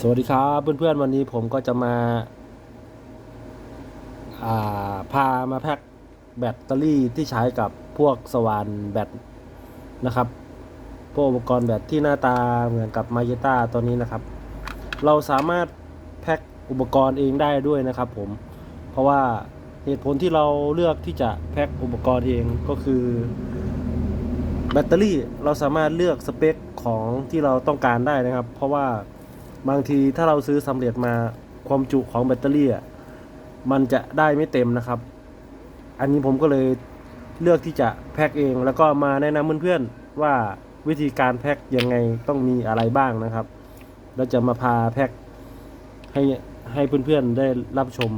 สวัสดีครับเพื่อนๆวันนี้ผมก็จะมาอาพามาแพ็คแบตเตอรี่ที่ใช้กับพวกสว่านแบตนะครับ พวกอุปกรณ์แบตที่หน้าตาเหมือนกับมาเยต้าตัวนี้นะครับ เราสามารถแพ็คอุปกรณ์เองได้ด้วยนะครับผมเพราะว่าเหตุผลที่เราเลือกที่จะแพ็คอุปกรณ์เองก็คือแบตเตอรี่เราสามารถเลือกสเปคของที่เราต้องการได้นะครับ เพราะว่า บางทีถ้าเราซื้อสำเร็จมาความจุของแบตเตอรี่อะมันจะได้ไม่เต็มนะครับ อันนี้ผมก็เลยเลือกที่จะแพ็คเอง แล้วก็มาแนะนำเพื่อนๆว่าวิธีการแพ็คยังไงต้องมีอะไรบ้างนะครับเราจะมาพาแพ็คให้ให้เพื่อนๆได้รับชม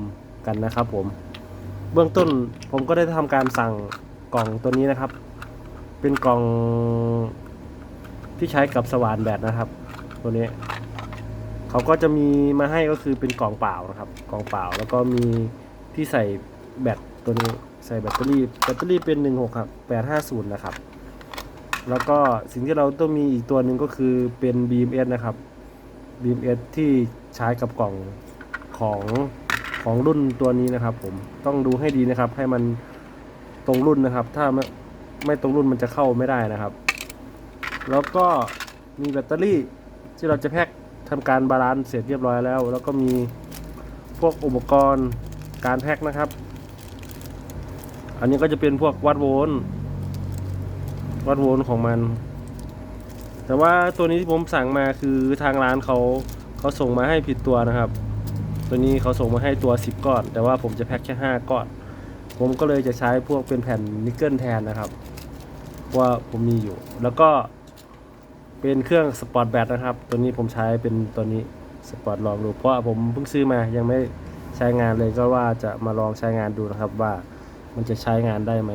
กันนะครับ ผม เบื้องต้นผมก็ได้ทำการสั่งกล่องตัวนี้นะครับ เป็นกล่องที่ใช้กับสว่านแบตนะครับ ตัวนี้ เขาก็จะมีมาให้ก็คือเป็นกล่องเปล่านะครับกล่องเปล่าแล้วก็มีที่ใส่แบตตัวนี้ใส่แบตเตอรี่แบตเตอรี่เป็น 16ครับ850 นะครับ แล้วก็สิ่งที่เราต้องมีอีกตัวหนึ่งก็คือเป็น BMS นะครับ BMS ที่ใช้กับกล่องของของรุ่นตัวนี้นะครับ ผมต้องดูให้ดีนะครับ ให้มันตรงรุ่นนะครับ ถ้าไม่ไม่ตรงรุ่นมันจะเข้าไม่ได้นะครับ แล้วก็มีแบตเตอรี่ที่เราจะแพ็ค ทำการบาลานซ์เสร็จเรียบร้อยแล้ว แล้วก็มีพวกอุปกรณ์การแพ็คนะครับ อันนี้ก็จะเป็นพวกวัดโวลต์วัดโวลต์ของมัน แต่ว่าตัวนี้ที่ผมสั่งมาคือทางร้านเขาเขาส่งมาให้ผิดตัวนะครับ ตัวนี้เขาส่งมาให้ตัว 10 ก้อน แต่ว่าผมจะแพ็คแค่ 5 ก้อน ผมก็เลยจะใช้พวกเป็นแผ่นนิกเกิลแทนนะครับ ว่าผมมีอยู่ แล้วก็ เป็นเครื่องสปอร์ตแบตนะครับ ตัวนี้ผมใช้เป็นตัวนี้สปอร์ตลองดู เพราะผมเพิ่งซื้อมายังไม่ใช้งานเลยก็ว่าจะมาลองใช้งานดูนะครับว่ามันจะใช้งานได้ไหม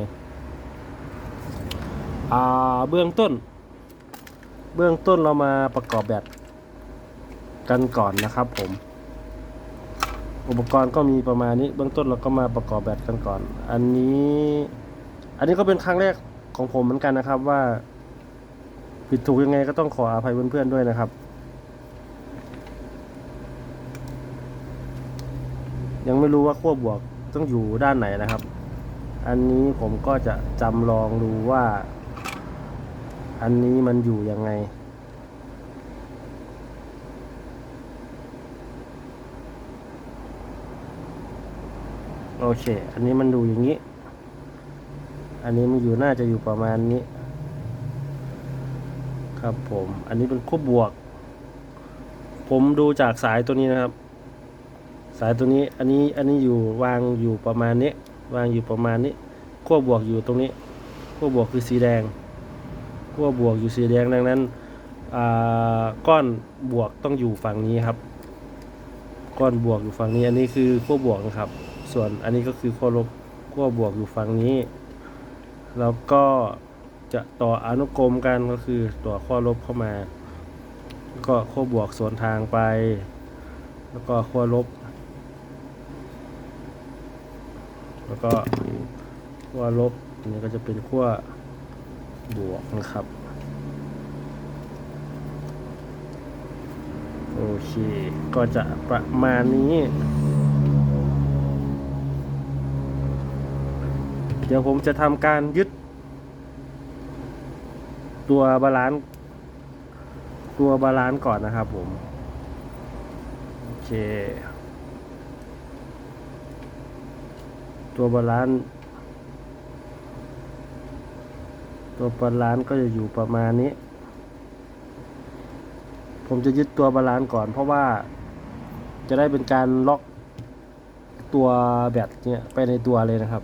อ่าเบื้องต้น เบื้องต้นเรามาประกอบแบตกันก่อนนะครับผม อุปกรณ์ก็มีประมาณนี้ เบื้องต้นเราก็มาประกอบแบตกันก่อน อันนี้ อันนี้ก็เป็นครั้งแรกของผมเหมือนกันนะครับว่า ผิดถูกยังไงก็ต้องขออภัยเพื่อนๆด้วยนะครับ ยังไม่รู้ว่าขั้วบวกต้องอยู่ด้านไหนนะครับ อันนี้ผมก็จะจำลองดูว่า อันนี้มันอยู่ยังไงโอเค อันนี้มันดูอย่างนี้ อันนี้มันอยู่น่าจะอยู่ประมาณนี้ ครับผมอันนี้เป็นคู่บวก ผมดูจากสายตัวนี้นะครับ สายตัวนี้อันนี้อันนี้อยู่วางอยู่ประมาณนี้ วางอยู่ประมาณนี้ขั้วบวกอยู่ตรงนี้ขั้วบวกคือสีแดงขั้วบวกอยู่สีแดงดังนั้นก้อนบวกต้องอยู่ฝั่งนี้ครับ ก้อนบวกอยู่ฝั่งนี้ อันนี้คือขั้วบวกนะครับ ส่วนอันนี้ก็คือขั้วลบขั้วบวกอยู่ฝั่งนี้ แล้วก็ จะต่ออนุกรมกันก็คือต่อขั้วลบเข้ามา แล้วก็ขั้วบวกสวนทางไป แล้วก็ขั้วลบ แล้วก็ขั้วลบอันนี้ก็จะเป็นขั้วบวกนะครับ โอเค ก็จะประมาณนี้ เดี๋ยวผมจะทำการยึด ตัวบาลานซ์ตัวบาลานซ์ก่อนนะครับผม โอเค ตัวบาลานซ์ตัวบาลานซ์ก็จะอยู่ประมาณนี้ ผมจะยึดตัวบาลานซ์ก่อน เพราะว่าจะได้เป็นการล็อกตัวแบตเนี่ยไปในตัวเลยนะครับ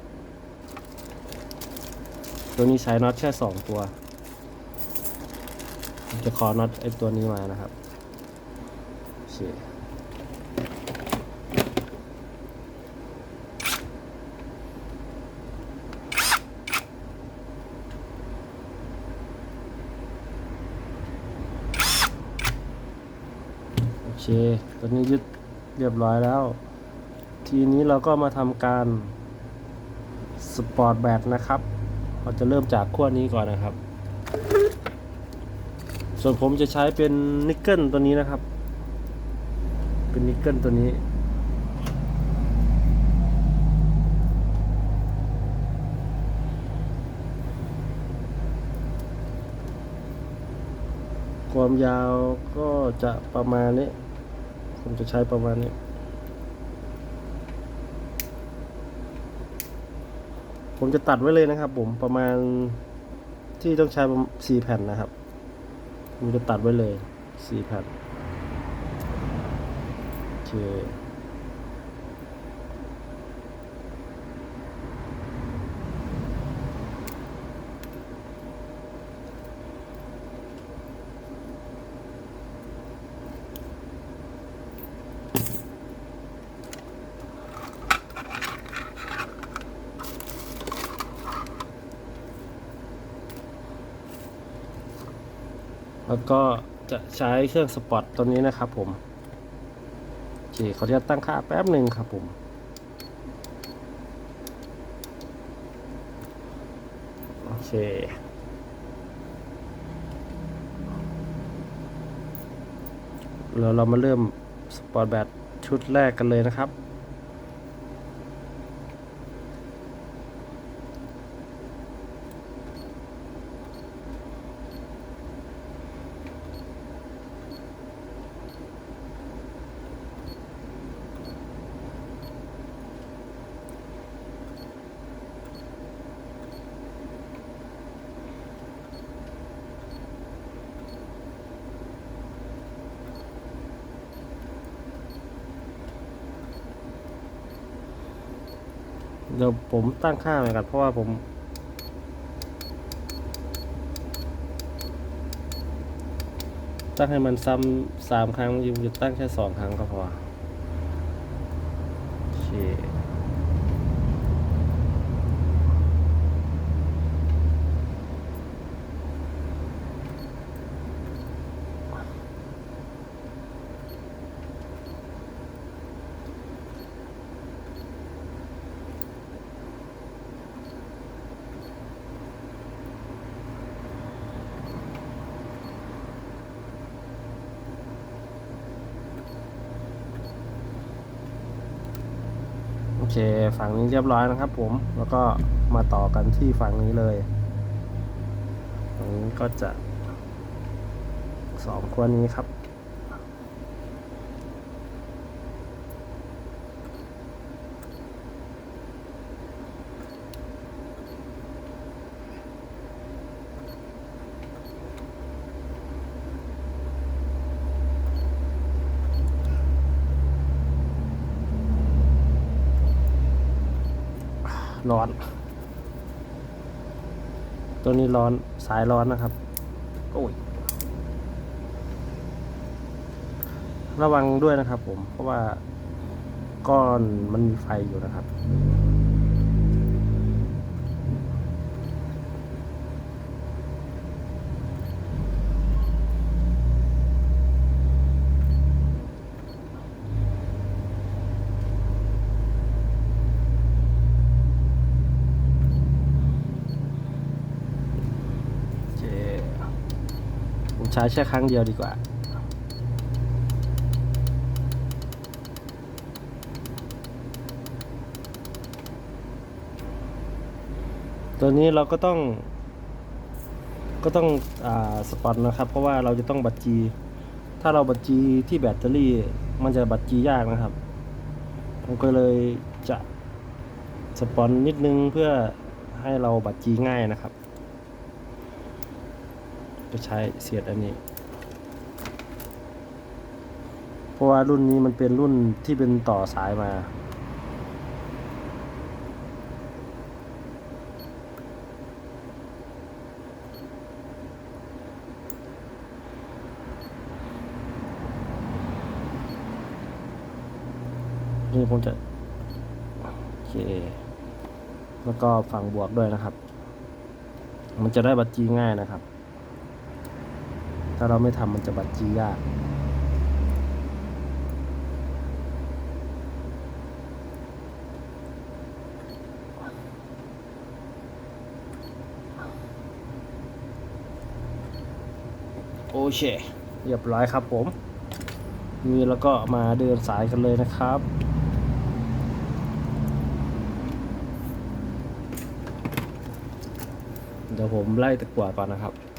ตัวนี้ใช้น็อตแค่สองตัว จะขอน็อตไอตัวนี้มานะครับโอเคโอเคตัวนี้ยึดเรียบร้อยแล้ว ทีนี้เราก็มาทำการสปอร์ตแบตนะครับ เราจะเริ่มจากขั้วนี้ก่อนนะครับ ส่วนผมจะใช้เป็นนิกเกิลตัวนี้นะครับ เป็นนิกเกิลตัวนี้ความยาวก็จะประมาณนี้ ผมจะใช้ประมาณนี้ ผมจะตัดไว้เลยนะครับผมประมาณที่ต้องใช้ประมาณสี่แผ่นนะครับ กูจะตัดไว้เลยสี่แผ่นโอเค แล้วก็จะใช้เครื่องสปอตตัวนี้นะครับผมโอเคขออนุญาตตั้งค่าแป๊บหนึ่งครับผมโอเคแล้วเรามาเริ่มสปอร์ตแบตชุดแรกกันเลยนะครับ เดี๋ยวผมตั้งค่าไว้กันเพราะว่าผม ตั้งให้มันซ้ำสามครั้งอยู่จะตั้งแค่สองครั้งก็พอเคโอ เค ฝั่งนี้เรียบร้อยนะครับผม แล้วก็มาต่อกันที่ฝั่งนี้เลยฝั่งนี้ก็จะสองขั้วนี้ครับ ร้อน ตัวนี้ร้อนสายร้อนนะครับ โอ้ย ระวังด้วยนะครับผม เพราะว่าก้อนมันมีไฟอยู่นะครับ โอเค ผมใช้แค่ครั้งเดียวดีกว่าตัวนี้เราก็ต้อง ก็ต้องอ่าสปอนนะครับ เพราะว่าเราจะต้องบัตรจี ถ้าเราบัตรจีที่แบตเตอรี่ มันจะบัตรจียากนะครับผมก็เลยจะสปอนนิดนึงเพื่อให้เราบัตรจีง่ายนะครับ จะใช้เสียดอันนี้ เพราะว่ารุ่นนี้มันเป็นรุ่นที่เป็นต่อสายมา นี่ผมจะโอเค แล้วก็ฝั่งบวกด้วยนะครับ มันจะได้บัตรจีง่ายนะครับ ถ้าเราไม่ทำมันจะบัตรจียาก โอเคเรียบร้อยครับผม นี่แล้วก็มาเดินสายกันเลยนะครับเดี๋ยวผมไล่ตะกวก่อนนะครับ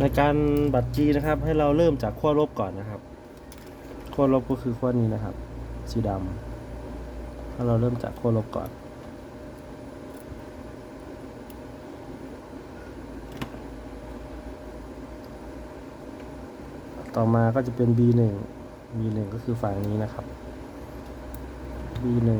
ในการบัตรจีนะครับ ให้เราเริ่มจากขั้วลบก่อนนะครับขั้วลบก็คือขั้วนี้นะครับ สีดำให้เราเริ่มจากขั้วลบก่อน ต่อมาก็จะเป็น B1 B1 ก็คือฝั่งนี้นะครับ B1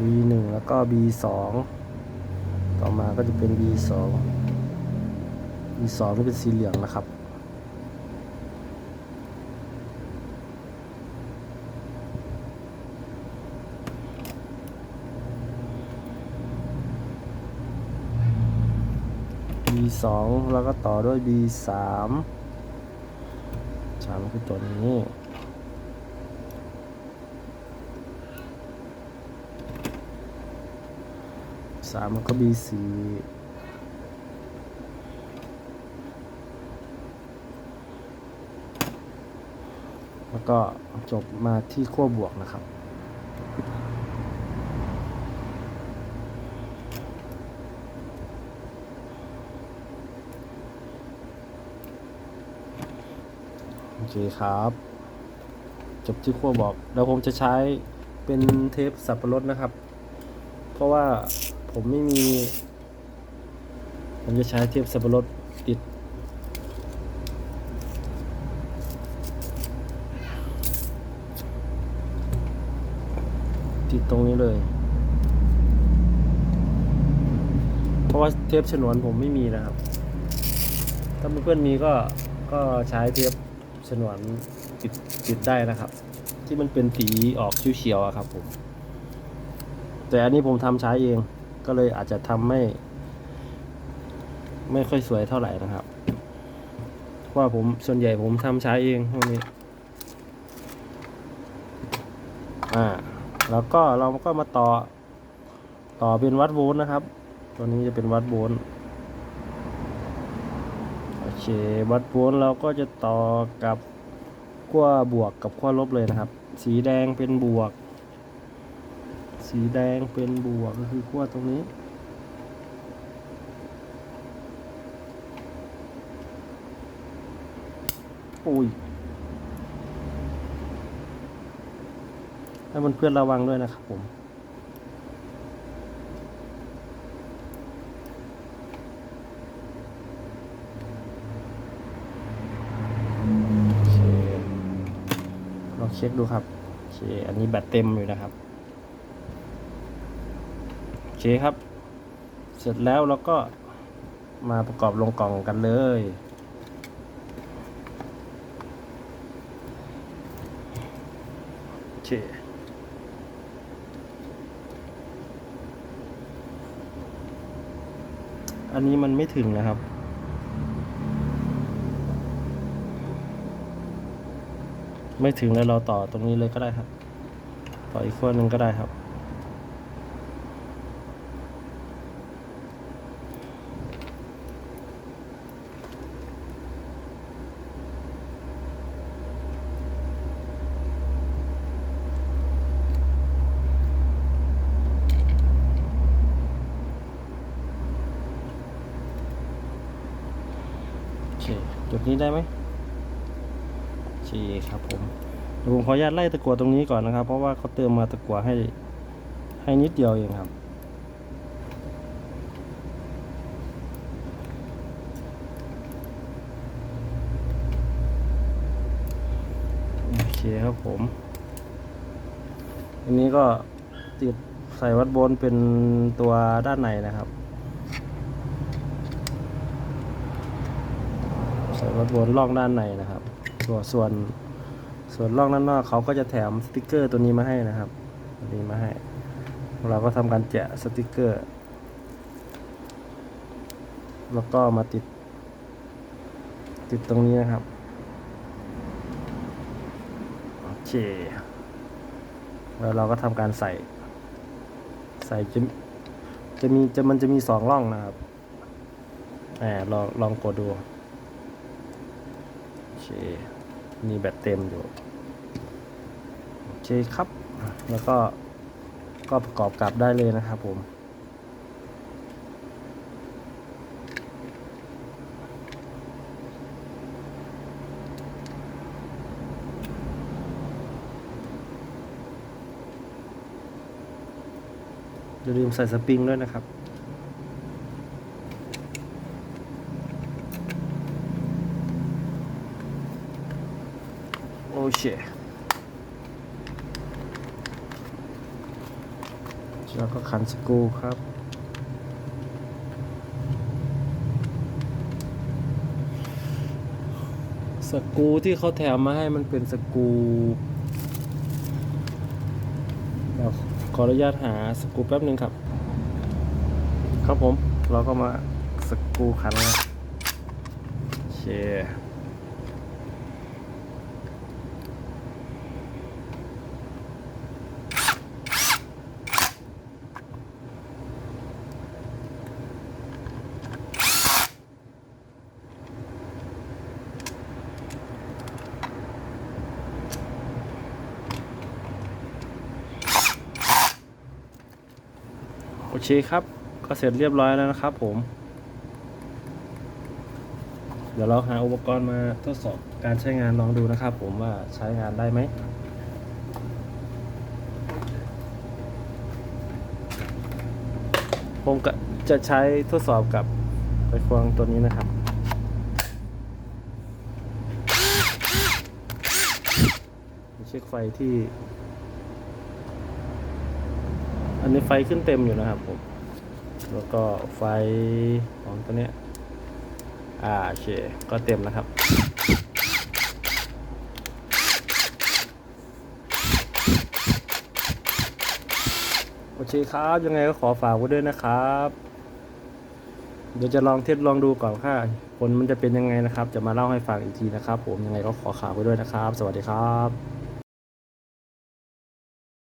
B1 แล้วก็ B2 ต่อมาก็จะเป็น B2 B2 นี่เป็นสีเหลืองนะครับ B2 แล้วก็ต่อด้วย B3 3คือตัวนี้ามแล้วก็ B สี่แล้วก็จบมาที่ขั้วบวกนะครับโอเคครับ จบที่ขั้วบอกแล้วผมจะใช้เป็นเทปสับปะรดนะครับ เพราะว่า ผมไม่มี ผมจะใช้เทปสับปะรดติด ติดตรงนี้เลย เพราะว่าเทปฉนวนผมไม่มีนะครับ ถ้าเพื่อนๆมีก็ก็ใช้เทปฉนวนติดติดได้นะครับ ที่มันเป็นสีออกเขียวๆอะครับผมแต่อันนี้ผมทำใช้เอง ก็เลยอาจจะทำไม่ไม่ค่อยสวยเท่าไหร่นะครับ ว่าผมส่วนใหญ่ผมทำใช้เองพวกนี้ อ่า แล้วก็เราก็มาต่อ ต่อเป็นวัดโวลต์นะครับ ตัวนี้จะเป็นวัดโวลต์โอเค วัดโวลต์เราก็จะต่อกับขั้วบวกกับขั้วลบเลยนะครับ สีแดงเป็นบวก สีแดงเป็นบวกก็คือขั้วตรงนี้อุ้ยให้มันเพื่อนๆระวังด้วยนะครับผมเคลองเช็คดูครับโอเคอันนี้แบตเต็มอยู่นะครับ เคครับ เสร็จแล้วเราก็มาประกอบลงกล่องกันเลย โอเคอันนี้มันไม่ถึงนะครับ ไม่ถึงแล้วเราต่อตรงนี้เลยก็ได้ครับ ต่ออีกขั้วหนึ่งก็ได้ครับ เคจุดนี้ได้ไหมโอเคครับผมเดี๋ยวผมขออนุญาตไล่ตะกั่วตรงนี้ก่อนนะครับ เพราะว่าเขาเติมมาตะกั่วให้ให้นิดเดียวเองครับโอเคครับผมอันนี้ก็ติดใส่วัดบนเป็นตัวด้านในนะครับ ใส่วัดบนล่องด้านในนะครับ ส่วนส่วนส่วนล่องด้านนอกเขาก็จะแถมสติกเกอร์ตัวนี้มาให้นะครับตัวนี้มาให้ เราก็ทำการแกะสติกเกอร์ แล้วก็มาติด ติดตรงนี้นะครับโอเคแล้วเราก็ทำการใส่ ใส่จะจะมีจะมันจะมีสองร่องนะครับแหมลองลองกดดู เคมีแบตเต็มอยู่ โอเคครับ แล้วก็ก็ประกอบกลับได้เลยนะครับผมอย่าลืมใส่สปริงด้วยนะครับ เคแล้วก็ขันสกูครับสกูที่เขาแถมมาให้มันเป็นสกูเดี๋ยวขออนุญาตหาสกูแป๊บหนึ่งครับ ครับผม เราก็มาสกูขันเลยโอเค อเคครับ ก็เสร็จเรียบร้อยแล้วนะครับผม เดี๋ยวเราหาอุปกรณ์มาทดสอบการใช้งานลองดูนะครับผมว่าใช้งานได้ไหมผมก็จะใช้ทดสอบกับไขควงตัวนี้นะครับ เช็คไฟที่ อันนี้ไฟขึ้นเต็มอยู่นะครับผม แล้วก็ไฟของตัวเนี้ย อ่าโอเค ก็เต็มแล้วครับ โอเคครับ ยังไงก็ขอฝากไว้ด้วยนะครับ เดี๋ยวจะลองเทสลองดูก่อนค่ะ ผลมันจะเป็นยังไงนะครับ จะมาเล่าให้ฟังอีกทีนะครับ ผม ยังไงก็ขอข่าวไว้ด้วยนะครับ สวัสดีครับ